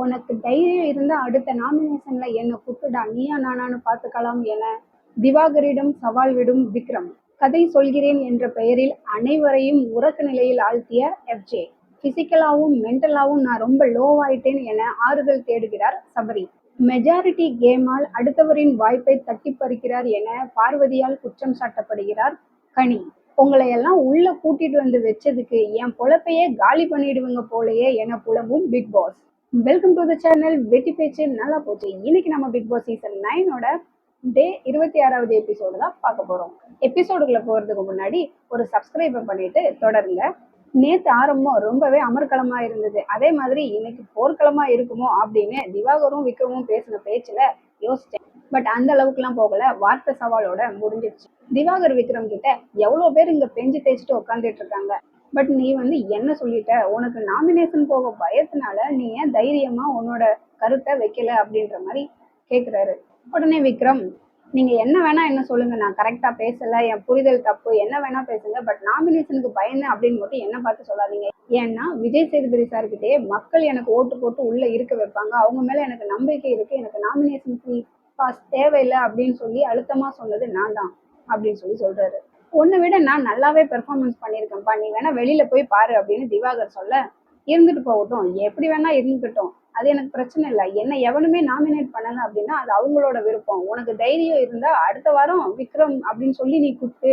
உனக்கு தைரியம் இருந்தா அடுத்த நாமினேஷன்ல என்ன குத்துடா நீயா நானான்னு பார்த்துக்கலாம் என திவாகரிடம் சவால் விடும் விக்ரம். கதை சொல்கிறேன் என்ற பெயரில் அனைவரையும் உறக்க நிலையில் ஆழ்த்திய எஃப்ஜே பிசிக்கலாவும் மென்டலாவும் நான் ரொம்ப லோவாயிட்டேன் என ஆறுதல் தேடுகிறார் சபரி. மெஜாரிட்டி கேமால் அடுத்தவரின் வாய்ப்பை தட்டி பறிக்கிறார் என பார்வதியால் குற்றம் சாட்டப்படுகிறார் கனி. உங்களை எல்லாம் உள்ள கூட்டிட்டு வந்து வச்சதுக்கு என் பொழப்பையே காலி பண்ணிடுவீங்க போலயே என புலம்பும் Bigg Boss welcome to the channel Vetti Pechu நல்லா போச்சு. இன்னைக்கு நம்ம பிக் பாஸ் சீசன் நைனோட டே இருபத்தி ஆறாவது எபிசோடு தான் பார்க்க போறோம். எபிசோடுக்குள்ள போறதுக்கு முன்னாடி ஒரு சப்ஸ்கிரைபர் பண்ணிட்டு தொடருங்க. நேத்து ஆரம்பம் ரொம்பவே அமர்க்களமா இருந்தது. அதே மாதிரி இன்னைக்கு போர்க்களமா இருக்குமோ அப்படின்னு திவாகரும் விக்ரமும் பேசின பேச்சுல யோசிச்சேன். பட் அந்த அளவுக்குலாம் போகல. வார்த்தை சவாலோட முடிஞ்சிருச்சு. திவாகர் விக்ரம் கிட்ட எவ்வளவு பேர் இங்க பெஞ்சு தேய்ச்சிட்டு உட்காந்துட்டு இருக்காங்க. பட் நீ வந்து என்ன சொல்லிட்ட? உனக்கு நாமினேஷன் போக பயத்தினால நீ ஏன் தைரியமா உன்னோட கருத்தை வைக்கல அப்படின்ற மாதிரி கேட்குறாரு உடனே விக்ரம் நீங்க என்ன வேணா என்ன சொல்லுங்க நான் கரெக்டா பேசல என் புரிதல் தப்பு என்ன வேணா பேசுங்க பட் நாமினேஷனுக்கு பயந்து அப்படின்னு மட்டும் என்ன பார்த்து சொல்லாதீங்க. ஏன்னா விஜய் சேதுபதி சார்கிட்டே மக்கள் எனக்கு ஓட்டு போட்டு உள்ள இருக்க வைப்பாங்க. அவங்க மேல எனக்கு நம்பிக்கை இருக்கு எனக்கு நாமினேஷன் ஃப்ரீ பாஸ் தேவையில்லை அப்படின்னு சொல்லி அழுத்தமா சொன்னது நான் தான் அப்படின்னு சொல்லி சொல்றாரு. உன்னை விட நான் நல்லாவே பெர்ஃபார்மன்ஸ் பண்ணியிருக்கேன்ப்பா. நீ வேணா வெளியில போய் பாரு அப்படின்னு திவாகர் சொல்ல இருந்துட்டு போகட்டும். எப்படி வேணா இருந்துக்கட்டும் அது எனக்கு பிரச்சனை இல்லை. என்னை எவனுமே நாமினேட் பண்ணல அப்படின்னா அது அவங்களோட விருப்பம். உனக்கு தைரியம் இருந்தா அடுத்த வாரம் விக்ரம் அப்படின்னு சொல்லி நீ கூப்பிட்டு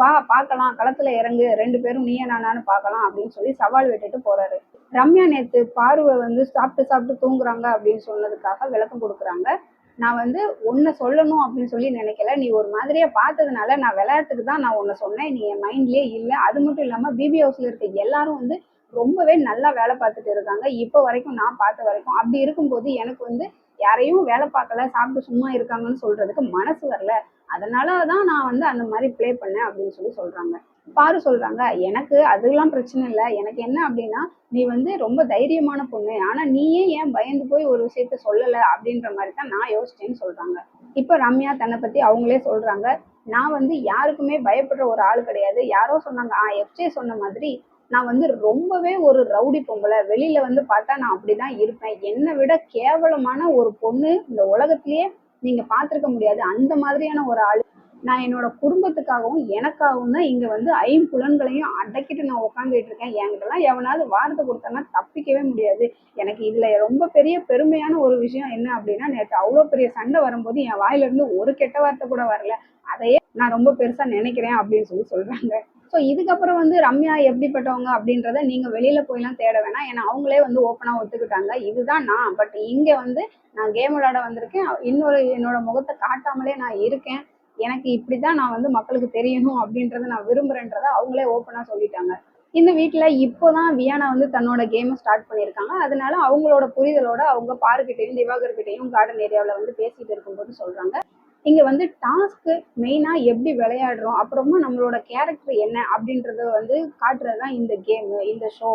வா பார்க்கலாம். களத்துல இறங்கு. ரெண்டு பேரும் நீயே நானானு பார்க்கலாம். அப்படின்னு சொல்லி சவால் விட்டுட்டு போறாரு. ரம்யா நேத்து பார்வை வந்து சாப்பிட்டு சாப்பிட்டு தூங்குறாங்க அப்படின்னு சொன்னதுக்காக விளக்கம் கொடுக்குறாங்க. நான் வந்து உன்னை சொல்லணும் அப்படின்னு சொல்லி நினைக்கல. நீ ஒரு மாதிரியா பார்த்ததுனால நான் விளையாட்டுக்கு தான் நான் உன்னை சொன்னேன். நீ என் மைண்ட்லயே இல்லை. அது மட்டும் இல்லாம பிபி ஹவுஸ்ல இருக்க எல்லாரும் வந்து ரொம்பவே நல்லா வேலை பார்த்துட்டு இருக்காங்க. இப்போ வரைக்கும் நான் பார்த்த வரைக்கும். அப்படி இருக்கும்போது எனக்கு வந்து யாரையும் வேலை பார்க்கல சாப்பிட்டு சும்மா இருக்காங்கன்னு சொல்றதுக்கு மனசு வரல. அதனால தான் நான் வந்து அந்த மாதிரி ப்ளே பண்ணேன் அப்படின்னு சொல்லி சொல்றாங்க. பாரு சொல்றாங்க எனக்கு அதெல்லாம் பிரச்சனை இல்லை. எனக்கு என்ன அப்படின்னா நீ வந்து ரொம்ப தைரியமான பொண்ணு. ஆனா நீயே ஏன் பயந்து போய் ஒரு விஷயத்த சொல்லல அப்படின்ற மாதிரி தான் நான் யோசிச்சேன்னு சொல்றாங்க. இப்ப ரம்யா தன்னை பத்தி அவங்களே சொல்றாங்க நான் வந்து யாருக்குமே பயப்படுற ஒரு ஆள் கிடையாது. யாரோ சொன்னாங்க ஆ எஃப்ஜே சொன்ன மாதிரி நான் வந்து ரொம்பவே ஒரு ரவுடி பொம்பளை. வெளியில வந்து பார்த்தா நான் அப்படிதான் இருப்பேன். என்னை விட கேவலமான ஒரு பொண்ணு இந்த உலகத்திலேயே நீங்க பார்த்துருக்க முடியாது. அந்த மாதிரியான ஒரு ஆள் நான் என்னோட குடும்பத்துக்காகவும் எனக்காகவும் தான் இங்க வந்து ஐம்புலன்களையும் அடக்கிட்டு நான் உட்காந்துட்டு இருக்கேன். என்கிட்டலாம் எவனாவது வார்த்தை கொடுத்தாங்கன்னா தப்பிக்கவே முடியாது. எனக்கு இதுல ரொம்ப பெரிய பெருமையான ஒரு விஷயம் என்ன அப்படின்னா நேற்று அவ்வளோ பெரிய சண்டை வரும்போது என் வாயில இருந்து ஒரு கெட்ட வார்த்தை கூட வரல. அதையே நான் ரொம்ப பெருசா நினைக்கிறேன் அப்படின்னு சொல்லி சொல்றாங்க. ஸோ இதுக்கப்புறம் வந்து ரம்யா எப்படிப்பட்டவங்க அப்படின்றத நீங்க வெளியில போயெல்லாம் தேட வேணாம். ஏன்னா அவங்களே வந்து ஓப்பனாக ஒத்துக்கிட்டாங்க. இதுதான் நான். பட் இங்க வந்து நான் கேம் விளையாட வந்திருக்கேன். இன்னொரு என்னோட முகத்தை காட்டாமலே நான் இருக்கேன். எனக்கு இப்படிதான் நான் வந்து மக்களுக்கு தெரியணும் அப்படின்றத நான் விரும்புறேன்றத அவங்களே ஓப்பனா சொல்லிட்டாங்க. இந்த வீட்டுல இப்போதான் வியானா வந்து தன்னோட கேமை ஸ்டார்ட் பண்ணியிருக்காங்க. அதனால அவங்களோட புரிதலோட அவங்க பாருக்கிட்டையும் திவாகர்கிட்டையும் கார்டன் ஏரியாவில் வந்து பேசிட்டு இருக்கும்போது சொல்றாங்க. இங்க வந்து டாஸ்க்கு மெயினா எப்படி விளையாடுறோம் அப்புறமா நம்மளோட கேரக்டர் என்ன அப்படின்றத வந்து காட்டுறதுதான் இந்த கேம் இந்த ஷோ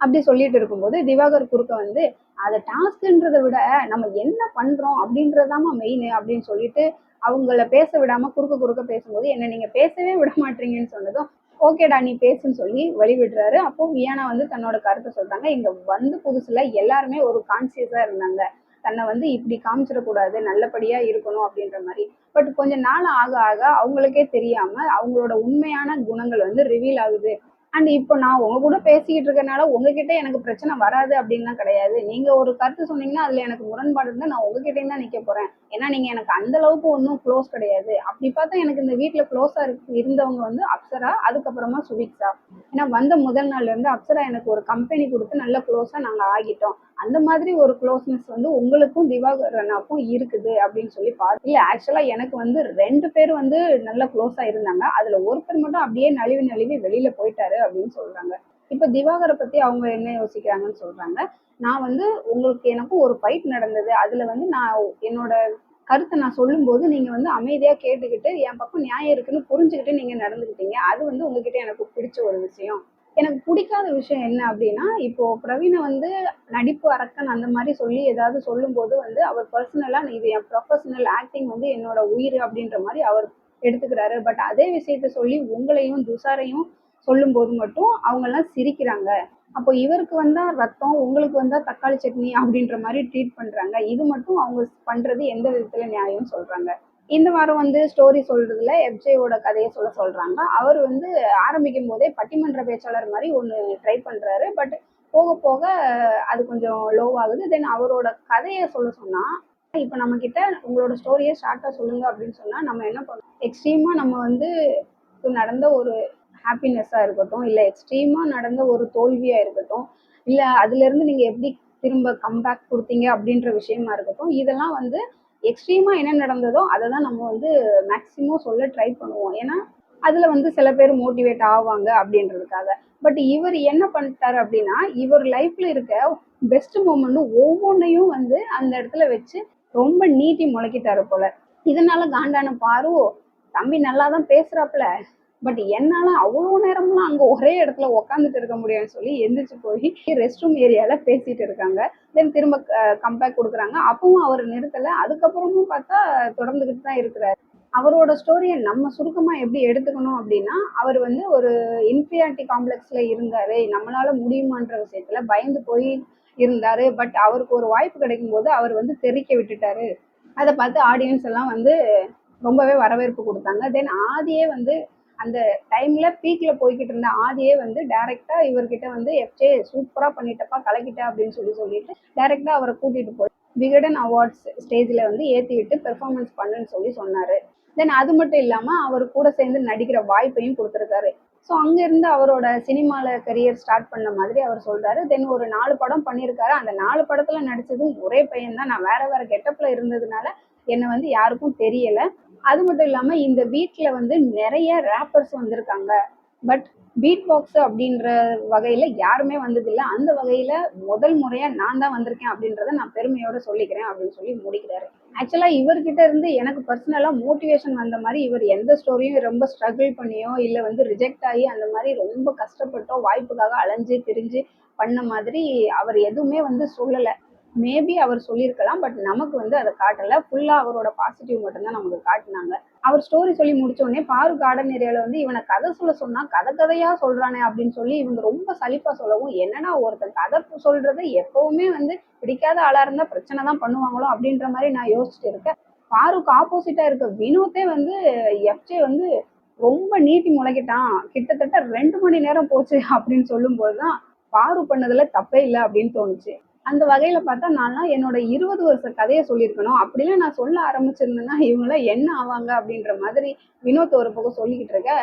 அப்படி சொல்லிட்டு இருக்கும்போது திவாகர் குறுக்க வந்து அதை டாஸ்க்ன்றதை விட நம்ம என்ன பண்றோம் அப்படின்றதாம மெயின் அப்படின்னு சொல்லிட்டு அவங்கள பேச விடாம குறுக்க குறுக்க பேசும்போது என்ன நீங்க பேசவே விட மாட்டீங்கன்னு சொன்னதும் ஓகேடா நீ பேசுன்னு சொல்லி வழிவிடுறாரு அப்போ வியானா வந்து தன்னோட கருத்தை சொல்றாங்க. இங்க வந்து புதுசுல எல்லாருமே ஒரு கான்சியஸா இருந்தாங்க. தன்னை வந்து இப்படி காமிச்சிடக்கூடாது நல்லபடியா இருக்கணும் அப்படின்ற மாதிரி. பட் கொஞ்ச நாள் ஆக ஆக அவங்களுக்கே தெரியாம அவங்களோட உண்மையான குணங்கள் வந்து ரிவீல் ஆகுது. அண்ட் இப்போ நான் உங்க கூட பேசிக்கிட்டு இருக்கனால உங்ககிட்ட எனக்கு பிரச்சனை வராது அப்படின்லாம் கிடையாது. நீங்க ஒரு கருத்து சொன்னீங்கன்னா அதுல எனக்கு முரண்பாடு இருந்தா நான் உங்ககிட்டயும் தான் நிக்க போறேன். ஏன்னா நீங்க எனக்கு அந்த அளவுக்கு ஒன்றும் க்ளோஸ் கிடையாது. அப்படி பார்த்தா எனக்கு இந்த வீட்டில் க்ளோஸா இருக்கு இருந்தவங்க வந்து அப்சரா அதுக்கப்புறமா சுவிக்ஸா ஏன்னா வந்த முதல் நாள்ல இருந்து அப்சரா எனக்கு ஒரு கம்பெனி கொடுத்து நல்ல க்ளோஸா நாங்க ஆகிட்டோம். அந்த மாதிரி ஒரு க்ளோஸ்னஸ் வந்து உங்களுக்கும் திவாகர் அண்ணாக்கும் இருக்குது அப்படின்னு சொல்லி பார்த்து இல்லை ஆக்சுவலாக எனக்கு வந்து ரெண்டு பேர் வந்து நல்ல க்ளோஸாக இருந்தாங்க. அதில் ஒருத்தர் மட்டும் அப்படியே நழுவி நழுவி வெளியில் போயிட்டாரு அப்படின்னு சொல்கிறாங்க இப்போ திவாகரை பற்றி அவங்க என்ன யோசிக்கிறாங்கன்னு சொல்கிறாங்க நான் வந்து உங்களுக்கு எனக்கும் ஒரு ஃபைட் நடந்தது. அதுல வந்து நான் என்னோட கருத்தை நான் சொல்லும்போது நீங்க வந்து அமைதியா கேட்டுக்கிட்டு என் பக்கம் நியாயம் இருக்குன்னு புரிஞ்சுக்கிட்டு நீங்க நடந்துக்கிட்டீங்க. அது வந்து உங்ககிட்ட எனக்கு பிடிச்ச ஒரு விஷயம். எனக்கு பிடிக்காத விஷயம் என்ன அப்படின்னா இப்போ பிரவீனை வந்து நடிப்பு அரக்கன் அந்த மாதிரி சொல்லி ஏதாவது சொல்லும்போது வந்து அவர் பர்சனலா இது என் ப்ரொஃபஷனல் ஆக்டிங் வந்து என்னோட உயிர் அப்படின்ற மாதிரி அவர் எடுத்துக்கிறாரு. பட் அதே விஷயத்த சொல்லி உங்களையும் துஷாரையும் சொல்லும்போது மட்டும் அவங்க எல்லாம் சிரிக்கிறாங்க. அப்போ இவருக்கு வந்தால் ரத்தம் உங்களுக்கு வந்தால் தக்காளி சட்னி அப்படின்ற மாதிரி ட்ரீட் பண்ணுறாங்க இது மட்டும் அவங்க பண்ணுறது எந்த விதத்தில் நியாயம் சொல்கிறாங்க இந்த வாரம் வந்து ஸ்டோரி சொல்றதுல எஃப்ஜேவோட கதையை சொல்ல சொல்றாங்க. அவர் வந்து ஆரம்பிக்கும் போதே பட்டிமன்ற பேச்சாளர் மாதிரி ஒன்று ட்ரை பண்றாரு. பட் போக போக அது கொஞ்சம் லோவாகுது தென் அவரோட கதையை சொல்ல சொன்னா இப்போ நம்ம கிட்ட உங்களோட ஸ்டோரியை ஷார்ட்டாக சொல்லுங்க அப்படின்னு சொன்னா நம்ம என்ன பண்ணோம் எக்ஸ்ட்ரீமா நம்ம வந்து நடந்த ஒரு ஹாப்பினஸ்ஸாக இருக்கட்டும் இல்லை எக்ஸ்ட்ரீமாக நடந்த ஒரு தோல்வியாக இருக்கட்டும் இல்லை அதுலேருந்து நீங்கள் எப்படி திரும்ப கம்பேக் கொடுத்தீங்க அப்படின்ற விஷயமா இருக்கட்டும் இதெல்லாம் வந்து எக்ஸ்ட்ரீமாக என்ன நடந்ததோ அதை தான் நம்ம வந்து மேக்ஸிமம் சொல்ல ட்ரை பண்ணுவோம். ஏன்னா அதில் வந்து சில பேர் மோட்டிவேட் ஆவாங்க அப்படின்றதுக்காக. பட் இவர் என்ன பண்ணிட்டாரு அப்படின்னா இவர் லைஃப்பில் இருக்க பெஸ்ட் மூமெண்ட் ஒவ்வொன்றையும் வந்து அந்த இடத்துல வச்சு ரொம்ப நீட்டி முளைக்கிட்டாரு போல. இதனால காண்டான பாரு தம்பி நல்லா தான் பேசுறாப்புல. பட் என்னால அவ்வளோ நேரம்லாம் அங்க ஒரே இடத்துல உக்காந்துட்டு இருக்க முடியாதுன்னு சொல்லி எந்திரிச்சு போய் ரெஸ்ட் ரூம் ஏரியால பேசிட்டு இருக்காங்க. தென் திரும்ப கம்பேக் கொடுக்குறாங்க. அப்பவும் அவர் நிறுத்தல. அதுக்கப்புறமும் பார்த்தா தொடர்ந்துகிட்டு தான் இருக்கிறாரு. அவரோட ஸ்டோரியை நம்ம சுருக்கமா எப்படி எடுத்துக்கணும் அப்படின்னா அவர் வந்து ஒரு இன்ஃபியாரிட்டி காம்ப்ளெக்ஸ்ல இருந்தாரு. நம்மளால முடியுமான்ற விஷயத்துல பயந்து போய் இருந்தாரு. பட் அவருக்கு ஒரு வாய்ப்பு கிடைக்கும் போது அவர் வந்து தெரிக்க விட்டுட்டாரு. அதை பார்த்து ஆடியன்ஸ் எல்லாம் வந்து ரொம்பவே வரவேற்பு கொடுத்தாங்க. தென் ஆதியே வந்து அந்த டைம்ல பீக்ல போய்கிட்டு இருந்த ஆதியே வந்து டைரக்டா இவர்கிட்ட வந்து எஃப்ஜே சூப்பரா பண்ணிட்டப்பா கலக்கிட்ட அப்படின்னு சொல்லி சொல்லிட்டு டைரக்டா அவரை கூட்டிட்டு போய் விகடன் அவார்ட்ஸ் ஸ்டேஜ்ல வந்து ஏத்தி விட்டு பெர்ஃபார்மன்ஸ் பண்ணுன்னு சொல்லி சொன்னாரு. தென் அது மட்டும் இல்லாம அவர் கூட சேர்ந்து நடிக்கிற வாய்ப்பையும் கொடுத்துருக்காரு. ஸோ அங்கேருந்து அவரோட சினிமாவில் கரியர் ஸ்டார்ட் பண்ண மாதிரி அவர் சொல்றாரு. தென் ஒரு நாலு படம் பண்ணியிருக்காரு அந்த நாலு படத்துல நடிச்சதும் ஒரே பையன் தான் நான் வேற வேற கெட்டப்ல இருந்ததுனால என்னை வந்து யாருக்கும் தெரியல. அது மட்டும் இல்லாமல் இந்த வீட்ல வந்து நிறைய ரேப்பர்ஸ் வந்திருக்காங்க. பட் பீட் பாக்ஸ் அப்படின்ற வகையில யாருமே வந்ததில்லை. அந்த வகையில முதல் முறையா நான் தான் வந்திருக்கேன் அப்படின்றத நான் பெருமையோட சொல்லிக்கிறேன் அப்படின்னு சொல்லி முடிக்கிறாரு. ஆக்சுவலா இவர்கிட்ட இருந்து எனக்கு பர்சனலா மோட்டிவேஷன் வந்த மாதிரி இவர் எந்த ஸ்டோரியும் ரொம்ப ஸ்ட்ரகிள் பண்ணியோ இல்ல வந்து ரிஜெக்ட் ஆகி அந்த மாதிரி ரொம்ப கஷ்டப்பட்டோ வாய்ப்புக்காக அலைஞ்சு திரிஞ்சு பண்ண மாதிரி அவர் எதுவுமே வந்து சொல்லலை. மேபி அவர் சொல்லியிருக்கலாம் பட் நமக்கு வந்து அதை காட்டலை. ஃபுல்லாக அவரோட பாசிட்டிவ் மட்டும்தான் நமக்கு காட்டினாங்க. அவர் ஸ்டோரி சொல்லி முடிச்ச உடனே பாரு கார்டன் ஏரியாவில் வந்து இவனை கதை சொல்ல சொன்னால் கதை கதையாக சொல்கிறானே அப்படின்னு சொல்லி இவங்க ரொம்ப சலிப்பாக சொல்லவும் என்னன்னா ஒருத்தன் கதை சொல்கிறத எப்போவுமே வந்து பிடிக்காத ஆளாக இருந்தால் பிரச்சனை தான் பண்ணுவாங்களோ அப்படின்ற மாதிரி நான் யோசிச்சுட்டு இருக்கேன். பாருக்கு ஆப்போசிட்டாக இருக்க வினோத்தே வந்து எஃப்ஜே வந்து ரொம்ப நீட்டி முளைக்கிட்டான் கிட்டத்தட்ட ரெண்டு மணி நேரம் போச்சு அப்படின்னு சொல்லும்போது தான் பாரு பண்ணதுல தப்பே இல்லை அப்படின்னு தோணுச்சு. அந்த வகையில பார்த்தா நான்லாம் என்னோட இருபது வருஷ கதையை சொல்லியிருக்கணும். அப்படிலாம் நான் சொல்ல ஆரம்பிச்சிருந்தேன்னா இவங்களாம் என்ன ஆவாங்க அப்படின்ற மாதிரி வினோத் ஒரு பக்கம் சொல்லிக்கிட்டு இருக்க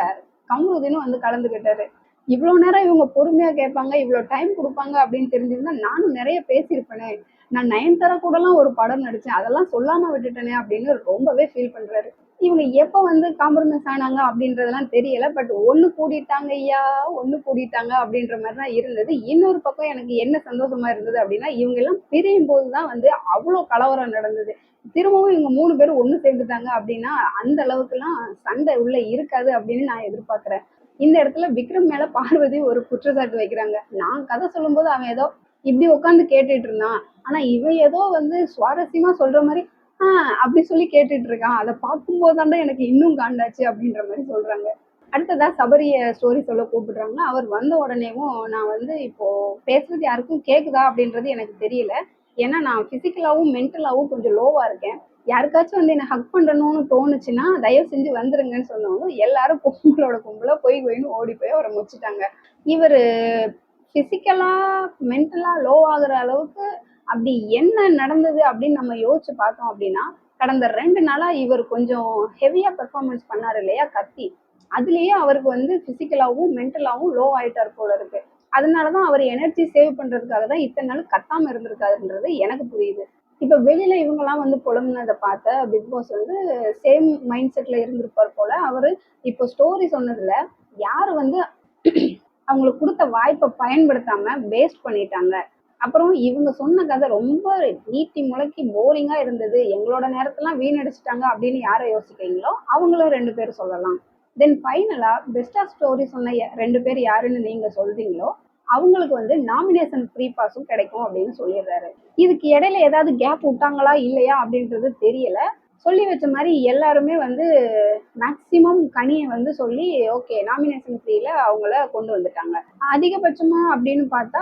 கமருதீனும் வந்து கலந்துக்கிட்டாரு. இவ்வளோ நேரம் இவங்க பொறுமையா கேட்பாங்க இவ்வளோ டைம் கொடுப்பாங்க அப்படின்னு தெரிஞ்சிருந்தா நானும் நிறைய பேசியிருப்பேனே. நான் நயன்தாரா கூடலாம் ஒரு படம் நடிச்சேன் அதெல்லாம் சொல்லாம விட்டுட்டேனே அப்படின்னு ரொம்பவே ஃபீல் பண்றாரு. இவங்க எப்போ வந்து காம்ப்ரமைஸ் ஆனாங்க அப்படின்றதெல்லாம் தெரியல பட் ஒன்று கூடிட்டாங்க ஐயா ஒன்று கூடிட்டாங்க அப்படின்ற மாதிரி தான் இருந்தது. இன்னொரு பக்கம் எனக்கு என்ன சந்தோஷமா இருந்தது அப்படின்னா இவங்க எல்லாம் பிரியும் போதுதான் வந்து அவ்வளோ கலவரம் நடந்தது. திரும்பவும் இவங்க மூணு பேரும் ஒன்று சேர்ந்துட்டாங்க அப்படின்னா அந்த அளவுக்குலாம் சண்டை உள்ள இருக்காது அப்படின்னு நான் எதிர்பார்க்குறேன். இந்த இடத்துல விக்ரம் மேல பார்வதி ஒரு குற்றச்சாட்டு வைக்கிறாங்க. நான் கதை சொல்லும்போது அவன் ஏதோ இப்படி உட்காந்து கேட்டுட்டு இருந்தான். ஆனா இவன் ஏதோ வந்து சுவாரஸ்யமா சொல்ற மாதிரி ஆஹ் அப்படி சொல்லி கேட்டுட்டு இருக்கான் அதை பார்க்கும்போதுதான்டா எனக்கு இன்னும் காண்டாச்சு அப்படின்ற மாதிரி சொல்றாங்க. அடுத்ததா சபரிய ஸ்டோரி சொல்ல கூப்பிடுறாங்க அவர் வந்த உடனேவும் நான் வந்து இப்போ பேசுறது யாருக்கும் கேக்குதா அப்படின்றது எனக்கு தெரியல. ஏன்னா நான் பிசிக்கலாவும் மென்டலாவும் கொஞ்சம் லோவா இருக்கேன். யாருக்காச்சும் வந்து என்ன ஹக் பண்ணணும்னு தோணுச்சுன்னா தயவு செஞ்சு வந்துருங்கன்னு சொன்னவங்க எல்லாரும் கும்பலோட கும்பலா போய் போயின்னு ஓடி போய் அவரை முடிச்சிட்டாங்க இவர் பிசிக்கலா மென்டலா லோ ஆகுற அளவுக்கு அப்படி என்ன நடந்தது அப்படின்னு நம்ம யோசிச்சு பார்த்தோம் அப்படின்னா கடந்த ரெண்டு நாளா இவர் கொஞ்சம் ஹெவியா பெர்ஃபார்மன்ஸ் பண்ணாரு இல்லையா கத்தி. அதுலயே அவருக்கு வந்து பிசிக்கலாவும் மென்டலாவும் லோ ஆயிட்டார் போல இருக்கு. அதனாலதான் அவர் எனர்ஜி சேவ் பண்றதுக்காக தான் இத்தனை நாள் கத்தாம இருந்திருக்காருன்றது எனக்கு புரியுது. இப்ப வெளியில இவங்கெல்லாம் வந்து புலம்புனதை பார்த்த பிக் பாஸ் வந்து சேம் மைண்ட் செட்ல இருந்திருப்பார் போல அவரு இப்போ ஸ்டோரி சொன்னதுல யாரு வந்து அவங்களுக்கு கொடுத்த வாய்ப்பை பயன்படுத்தாம வேஸ்ட் பண்ணிட்டாங்க. அப்புறம் இவங்க சொன்ன கதை ரொம்ப நீட்டி முளைக்கி போரிங்கா இருந்தது. எங்களோட நேரத்தெல்லாம் வீணடிச்சிட்டாங்க அப்படின்னு யாரை யோசிக்கிறீங்களோ அவங்களும் ரெண்டு பேர் சொல்லலாம். தென் ஃபைனலா பெஸ்டா ஸ்டோரி சொன்ன ய- ரெண்டு பேர் யாருன்னு நீங்க சொல்றீங்களோ அவங்களுக்கு வந்து நாமினேஷன் ஃப்ரீ பாஸும் கிடைக்கும் அப்படின்னு சொல்லிடுறாரு. இதுக்கு இடையில ஏதாவது கேப் விட்டாங்களா இல்லையா அப்படின்றது தெரியல. சொல்லி வச்ச மாதிரி எல்லாருமே வந்து மேக்சிமம் கனியை வந்து சொல்லி ஓகே நாமினேஷன் ஃப்ரீல அவங்கள கொண்டு வந்துட்டாங்க. அதிகபட்சமா அப்படின்னு பார்த்தா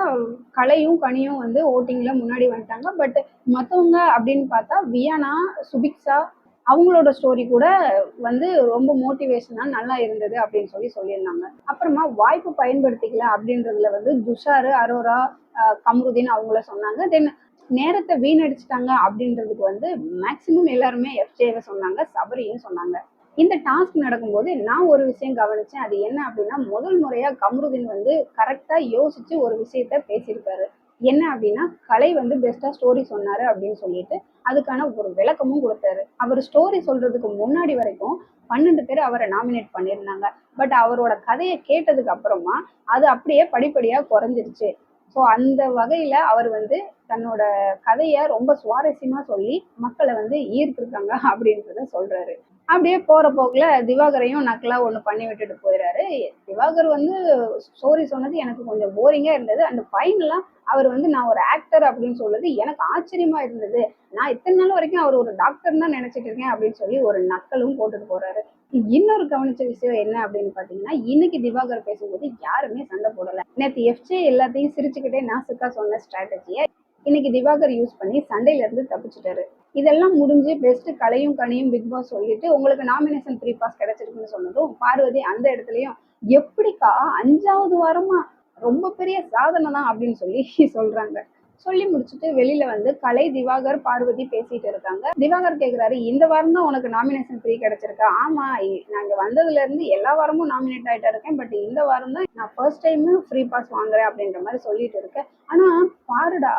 கலையும் கனியும் வந்து ஓட்டிங்ல முன்னாடி வந்துட்டாங்க. பட் மற்றவங்க அப்படின்னு பார்த்தா வியானா சுபிக்ஷா அவங்களோட ஸ்டோரி கூட வந்து ரொம்ப மோட்டிவேஷனாக நல்லா இருந்தது அப்படின்னு சொல்லி சொல்லியிருந்தாங்க. அப்புறமா வாய்ப்பு பயன்படுத்திக்கல அப்படின்றதுல வந்து துஷாரு அரோரா அஹ் கம்ருதீன் அவங்கள சொன்னாங்க. தென் நேரத்தை வீணடிச்சிட்டாங்க அப்படின்றதுக்கு வந்து மேக்சிமம் எல்லாருமே எஃப்ஜேவை சொன்னாங்க சபரியும் சொன்னாங்க. இந்த டாஸ்க் நடக்கும்போது நான் ஒரு விஷயம் கவனிச்சேன் அது என்ன அப்படின்னா முதல் முறையா கம்ருதீன் வந்து கரெக்டா யோசிச்சு ஒரு விஷயத்த பேசியிருக்காரு. என்ன அப்படின்னா கலை வந்து பெஸ்டா ஸ்டோரி சொன்னாரு அப்படின்னு சொல்லிட்டு அதுக்கான ஒரு விளக்கமும் கொடுத்தாரு. அவர் ஸ்டோரி சொல்றதுக்கு முன்னாடி வரைக்கும் பன்னெண்டு பேர் அவரை நாமினேட் பண்ணியிருந்தாங்க. பட் அவரோட கதையை கேட்டதுக்கு அப்புறமா அது அப்படியே படிப்படியா குறைஞ்சிருச்சு. ஸோ அந்த வகையில அவர் வந்து தன்னோட கதையை ரொம்ப சுவாரஸ்யமா சொல்லி மக்களை வந்து ஈர்த்திருக்காங்க அப்படின்றத சொல்றாரு. அப்படியே போற போக்குல திவாகரையும் நக்கலா ஒண்ணு பண்ணி விட்டுட்டு போயிடாரு திவாகர் வந்து ஸ்டோரி சொன்னது எனக்கு கொஞ்சம் போரிங்கா இருந்தது. அந்த ஃபைனலா அவர் வந்து நான் ஒரு ஆக்டர் அப்படின்னு சொல்றது எனக்கு ஆச்சரியமா இருந்தது. நான் இத்தனை நாள் வரைக்கும் அவர் ஒரு டாக்டர் தான் நினைச்சிட்டு இருக்கேன் அப்படின்னு சொல்லி ஒரு நக்கலும் போட்டுட்டு போறாரு. இன்னொரு கவனிச்ச விஷயம் என்ன அப்படின்னு பாத்தீங்கன்னா இன்னைக்கு திவாகர் பேசும்போது யாருமே சண்டை போடல. நேற்று எஃப்ஜே எல்லாத்தையும் சிரிச்சுக்கிட்டே நாசுக்கா சொன்ன ஸ்ட்ராட்டஜியை இன்னைக்கு திவாகர் யூஸ் பண்ணி சண்டையில இருந்து தப்பிச்சிட்டாரு. இதெல்லாம் முடிஞ்சு பெஸ்ட் கலையும் கனியும் பிக் பாஸ் சொல்லிட்டு உங்களுக்கு நாமினேஷன் த்ரீ பாஸ் கிடைச்சிருக்குன்னு சொன்னதும் பார்வதி அந்த இடத்துலயும் எப்படிக்கா அஞ்சாவது வாரமா ரொம்ப பெரிய சாதனை தான் அப்படின்னு சொல்லி சொல்றாங்க. சொல்லி முடிச்சுட்டு வெளியில வந்து கலை திவாகர் பார்வதி பேசிட்டு இருக்காங்க. திவாகர் கேக்குறாரு இந்த வாரம் தான் உனக்கு நாமினேஷன் ஃப்ரீ கிடைச்சிருக்கா. ஆமா நாங்க வந்ததுல இருந்து எல்லா வாரமும் நாமினேட் ஆயிட்டா இருக்கேன். பட் இந்த வாரம் தான் நான் ஃபர்ஸ்ட் டைம் ஃப்ரீ பாஸ் வாங்குறேன் அப்படின்ற மாதிரி சொல்லிட்டு இருக்கேன். ஆனா பாருடா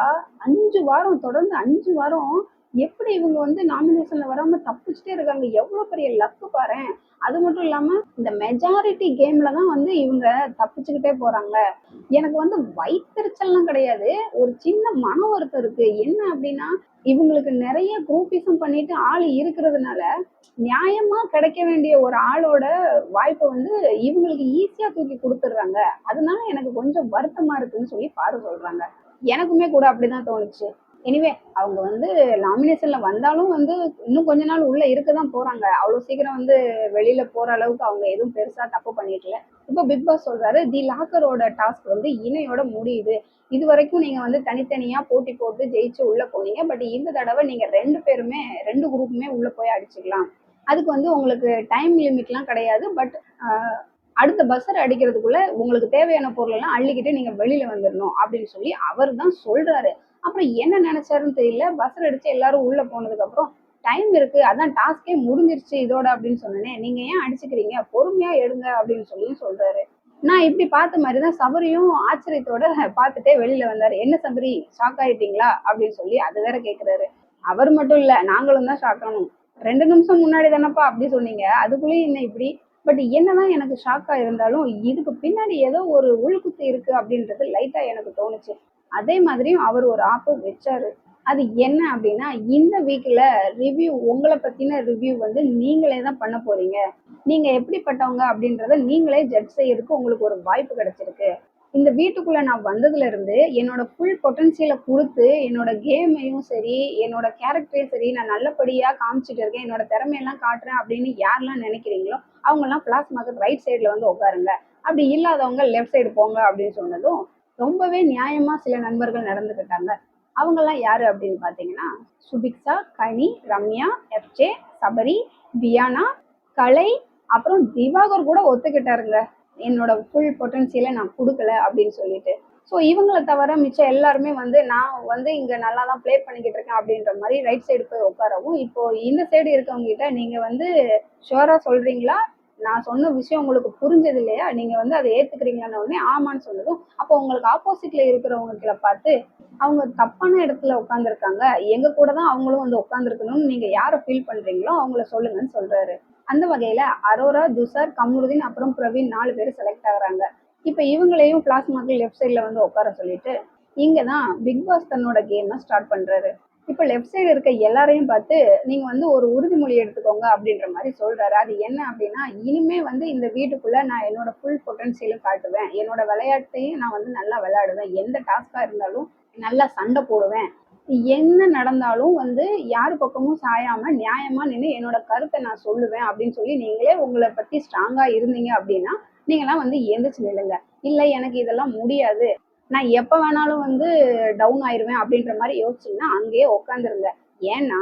அஞ்சு வாரம் தொடர்ந்து அஞ்சு வாரம் எப்படி இவங்க வந்து நாமினேஷன்ல வராம தப்பிச்சுட்டே இருக்காங்க? எவ்வளவு பெரிய லக்கு பாரேன். அது மட்டும் இல்லாம இந்த மெஜாரிட்டி கேம்ல தான் வந்து இவங்க தப்பிச்சுக்கிட்டே போறாங்க. எனக்கு வந்து வயிற்றுச்சல்லாம் கிடையாது. ஒரு சின்ன மன வருத்தம் இருக்கு. என்ன அப்படின்னா இவங்களுக்கு நிறைய குரூப்பிசம் பண்ணிட்டு ஆள் இருக்கிறதுனால நியாயமா கிடைக்க வேண்டிய ஒரு ஆளோட வாய்ப்பை வந்து இவங்களுக்கு ஈஸியா தூக்கி கொடுத்துடுறாங்க. அதனால எனக்கு கொஞ்சம் வருத்தமா இருக்குன்னு சொல்லி பாரு சொல்றாங்க. எனக்குமே கூட அப்படிதான் தோணுச்சு. எனிவே அவங்க வந்து நாமினேஷன்ல வந்தாலும் வந்து இன்னும் கொஞ்ச நாள் உள்ள இருக்க தான் போறாங்க. அவ்வளவு சீக்கிரம் வந்து வெளியில போற அளவுக்கு அவங்க எதுவும் பெருசா தப்பு பண்ணிட்டல இப்போ பிக் பாஸ் சொல்றாரு தி லாக்கரோட டாஸ்க் வந்து இணையோட முடியுது. இது வரைக்கும் நீங்க வந்து தனித்தனியா போட்டி போட்டு ஜெயிச்சு உள்ள போனீங்க. பட் இந்த தடவை நீங்க ரெண்டு பேருமே ரெண்டு குரூப்புமே உள்ள போய் அடிச்சுக்கலாம். அதுக்கு வந்து உங்களுக்கு டைம் லிமிட்லாம் கிடையாது. பட் அடுத்த பஸ்ஸர் அடிக்கிறதுக்குள்ள உங்களுக்கு தேவையான பொருள் எல்லாம் அள்ளிக்கிட்டு நீங்க வெளியில வந்துடணும் அப்படின்னு சொல்லி அவர் தான் சொல்றாரு. அப்புறம் என்ன நினைச்சாருன்னு தெரியல. பஸ்ஸில் அடிச்சு எல்லாரும் உள்ளே போனதுக்கப்புறம் டைம் இருக்கு. அதான் டாஸ்கே முடிஞ்சிருச்சு இதோட அப்படின்னு சொன்னேனே. நீங்க ஏன் அடிச்சுக்கிறீங்க? பொறுமையா எடுங்க அப்படின்னு சொல்லி சொல்றாரு. நான் இப்படி பார்த்த மாதிரி தான் சபரியும் ஆச்சரியத்தோட பார்த்துட்டே வெளியில வந்தாரு. என்ன சபரி ஷாக் ஆயிட்டீங்களா? அப்படின்னு சொல்லி அது வேற கேட்கிறாரு அவர் மட்டும் இல்ல நாங்களும் தான் ஷாக் ஆனோம். ரெண்டு நிமிஷம் முன்னாடி தானப்பா? அப்படி சொன்னீங்க. அதுக்குள்ளேயும் என்ன இப்படி? பட் என்னதான் எனக்கு ஷாக்கா இருந்தாலும் இதுக்கு பின்னாடி ஏதோ ஒரு உள்குத்து இருக்கு அப்படின்றது லைட்டா எனக்கு தோணுச்சு. அதே மாதிரியும் அவர் ஒரு ஆப்பு வச்சாரு. அது என்ன அப்படின்னா இந்த வீக்ல ரிவ்யூ உங்களை பத்தின ரிவ்யூ வந்து நீங்களே தான் பண்ண போறீங்க. நீங்க எப்படிப்பட்டவங்க அப்படின்றத நீங்களே ஜட்ஜ் செய்யறதுக்கு உங்களுக்கு ஒரு வாய்ப்பு கிடைச்சிருக்கு. இந்த வீட்டுக்குள்ள நான் வந்ததுல இருந்து என்னோட ஃபுல் பொட்டன்சியலை கொடுத்து என்னோட கேமையும் சரி என்னோட கேரக்டரையும் சரி நான் நல்லபடியா காமிச்சிட்டு இருக்கேன் என்னோட திறமையெல்லாம் காட்டுறேன் அப்படின்னு யாரெல்லாம் நினைக்கிறீங்களோ அவங்கெல்லாம் பிளாஸ்மாக்கு ரைட் சைடில் வந்து உட்காருங்க. அப்படி இல்லாதவங்க லெஃப்ட் சைடு போங்க அப்படின்னு சொன்னதும் ரொம்பவே நியாயமா சில நண்பர்கள் நடந்துக்கிட்டாங்க. அவங்கெல்லாம் யாரு அப்படின்னு பார்த்தீங்கன்னா சுபிக்ஷா கனி ரம்யா எஃப்ஜே சபரி பியானா கலை அப்புறம் திவாகர் கூட ஒத்துக்கிட்டாருங்க. என்னோட ஃபுல் பொட்டன்சியலை நான் கொடுக்கல அப்படின்னு சொல்லிட்டு. ஸோ இவங்கள தவிர மிச்சம் எல்லாருமே வந்து நான் வந்து இங்கே நல்லா தான் ப்ளே பண்ணிக்கிட்டு இருக்கேன் அப்படின்ற மாதிரி ரைட் சைடு போய் உட்காரவும் இப்போ இந்த சைடு இருக்கவங்க கிட்ட நீங்கள் வந்து ஷோராக சொல்கிறீங்களா நான் சொன்ன விஷயம் உங்களுக்கு புரிஞ்சது இல்லையா நீங்க வந்து அதை ஏத்துக்கிறீங்களான்னு உடனே ஆமான்னு சொன்னதும் அப்போ உங்களுக்கு ஆப்போசிட்ல இருக்கிறவங்களை பார்த்து அவங்க தப்பான இடத்துல உட்காந்துருக்காங்க எங்க கூட தான் அவங்களும் வந்து உட்காந்துருக்கணும்னு நீங்க யாரை ஃபீல் பண்றீங்களோ அவங்கள சொல்லுங்கன்னு சொல்றாரு. அந்த வகையில அரோரா துஷார் கமருதீன் அப்புறம் பிரவீன் நாலு பேர் செலக்ட் ஆகுறாங்க. இப்ப இவங்களையும் பிளாஸ்மாக்கு லெஃப்ட் சைட்ல வந்து உட்கார சொல்லிட்டு இங்கே தான் பிக் பாஸ் தன்னோட கேமை ஸ்டார்ட் பண்றாரு. இப்போ லெஃப்ட் சைடு இருக்க எல்லாரையும் பார்த்து நீங்கள் வந்து ஒரு உறுதிமொழி எடுத்துக்கோங்க அப்படின்ற மாதிரி சொல்கிறாரு அது என்ன அப்படின்னா இனிமே வந்து இந்த வீட்டுக்குள்ளே நான் என்னோட ஃபுல் பொட்டன்சியலும் காட்டுவேன். என்னோட விளையாட்டையும் நான் வந்து நல்லா விளையாடுவேன். எந்த டாஸ்காக இருந்தாலும் நல்லா சண்டை போடுவேன். என்ன நடந்தாலும் வந்து யார் பக்கமும் சாயாம நியாயமா நின்று என்னோட கருத்தை நான் சொல்லுவேன் அப்படின்னு சொல்லி நீங்களே உங்களை பத்தி ஸ்ட்ராங்கா இருந்தீங்க அப்படின்னா நீங்களாம் வந்து எந்திரிச்சு நில்லுங்க. இல்லை எனக்கு இதெல்லாம் முடியாது. நான் எப்போ வேணாலும் வந்து டவுன் ஆயிடுவேன் அப்படின்ற மாதிரி யோசிச்சீங்கன்னா அங்கேயே உட்காந்துருங்க ஏன்னா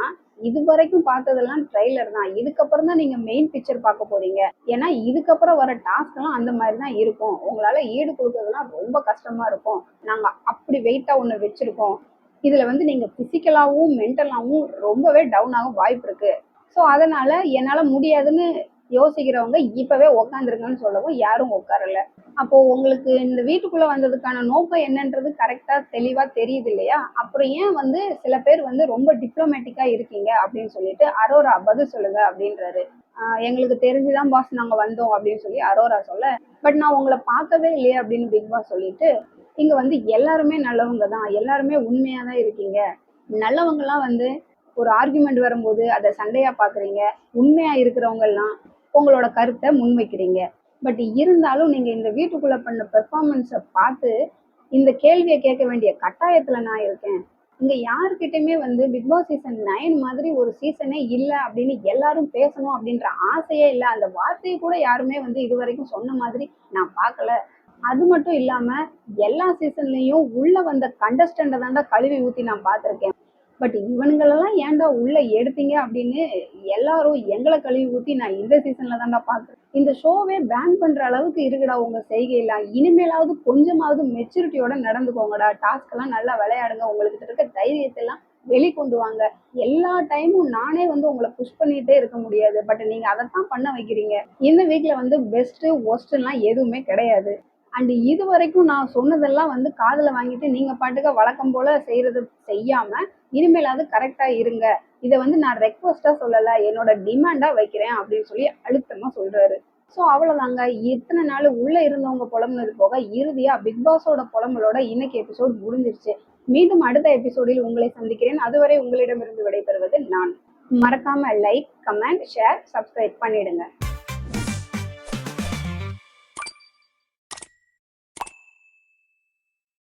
இது வரைக்கும் பார்த்ததெல்லாம் ட்ரெய்லர் தான். இதுக்கப்புறம் தான் நீங்க மெயின் பிக்சர் பார்க்க போறீங்க. ஏன்னா இதுக்கப்புறம் வர டாஸ்க் எல்லாம் அந்த மாதிரி தான் இருக்கும். உங்களால ஈடு கொடுக்கறதுலாம் ரொம்ப கஷ்டமா இருக்கும். நாங்க அப்படி வெயிட்டா ஒண்ணு வச்சிருக்கோம். இதுல வந்து நீங்க பிசிக்கலாவும் மென்டலாவும் ரொம்பவே டவுன் ஆகும் வாய்ப்பு இருக்கு. ஸோ அதனால என்னால முடியாதுன்னு யோசிக்கிறவங்க இப்பவே உக்காந்துருங்கன்னு சொல்லவும் யாரும் உட்காரல அப்போ உங்களுக்கு இந்த வீட்டுக்குள்ள வந்ததுக்கான நோக்கம் என்னன்றது கரெக்டா தெளிவா தெரியுது இல்லையா? அப்புறம் ஏன் வந்து சில பேர் வந்து ரொம்ப டிப்ளமேட்டிக்கா இருக்கீங்க அப்படின்னு சொல்லிட்டு அரோரா பதில் சொல்லுங்க அப்படின்றாரு. ஆஹ் எங்களுக்கு தெரிஞ்சுதான் பாஸ் நாங்க வந்தோம் அப்படின்னு சொல்லி அரோரா சொல்ல பட் நான் உங்களை பார்க்கவே இல்லையே அப்படின்னு பிக் பாஸ் சொல்லிட்டு இங்க வந்து எல்லாருமே நல்லவங்க தான் எல்லாருமே உண்மையா தான் இருக்கீங்க. நல்லவங்கலாம் வந்து ஒரு ஆர்குமெண்ட் வரும்போது அதை சண்டையா பாக்குறீங்க உண்மையா இருக்கிறவங்க எல்லாம் உங்களோட கருத்தை முன்வைக்கிறீங்க. பட் இருந்தாலும் நீங்க இந்த வீட்டுக்குள்ள பண்ண பெர்ஃபார்மன்ஸை பார்த்து இந்த கேள்வியை கேட்க வேண்டிய கட்டாயத்துல நான் இருக்கேன். இங்க யாருக்கிட்டயுமே வந்து பிக் பாஸ் சீசன் நைன் மாதிரி ஒரு சீசனே இல்லை அப்படின்னு எல்லாரும் பேசணும் அப்படின்ற ஆசையே இல்லை. அந்த வார்த்தையை கூட யாருமே வந்து இது வரைக்கும் சொன்ன மாதிரி நான் பார்க்கல. அது மட்டும் இல்லாம எல்லா சீசன்லயும் உள்ள வந்த கண்டஸ்டண்ட தாண்டா கழுவி ஊத்தி நான் பார்த்துருக்கேன். பட் இவனுங்களெல்லாம் ஏன்டா உள்ள எடுத்தீங்க அப்படின்னு எல்லாரும் எங்களை கழுவி ஊற்றி நான் இந்த சீசன்ல தான்டா பார்த்தேன் இந்த ஷோவே பேன் பண்ற அளவுக்கு இருக்குடா உங்க செய்கையில. இனிமேலாவது கொஞ்சமாவது மெச்சூரிட்டியோட நடந்துக்கோங்கடா. டாஸ்க் எல்லாம் நல்லா விளையாடுங்க. உங்களுக்கு இருக்க தைரியத்தை எல்லாம் வெளிக்கொண்டு வாங்க எல்லா டைமும் நானே வந்து உங்களை புஷ் பண்ணிட்டே இருக்க முடியாது. பட் நீங்க அதைத்தான் பண்ண வைக்கிறீங்க. இந்த வீக்ல வந்து பெஸ்ட் ஒஸ்ட்லாம் எதுவுமே கிடையாது. அண்ட் இது வரைக்கும் நான் சொன்னதெல்லாம் வந்து காதில் வாங்கிட்டு நீங்கள் பாட்டுக்க வழக்கம் போல செய்கிறது செய்யாமல் இனிமேலாவது கரெக்டாக இருங்க. இதை வந்து நான் ரெக்வஸ்டா சொல்லலை என்னோட டிமாண்டாக வைக்கிறேன் அப்படின்னு சொல்லி அழுத்தமாக சொல்கிறாரு ஸோ அவ்வளோதாங்க இத்தனை நாள் உள்ளே இருந்தவங்க புலம்புனது போக இறுதியாக பிக் பாஸோட புலம்பலோட இன்னைக்கு எபிசோட் முடிஞ்சிருச்சு. மீண்டும் அடுத்த எபிசோடில் உங்களை சந்திக்கிறேன். அதுவரை உங்களிடமிருந்து விடைபெறுவது நான். மறக்காம லைக் கமெண்ட் ஷேர் சப்ஸ்கிரைப் பண்ணிடுங்க.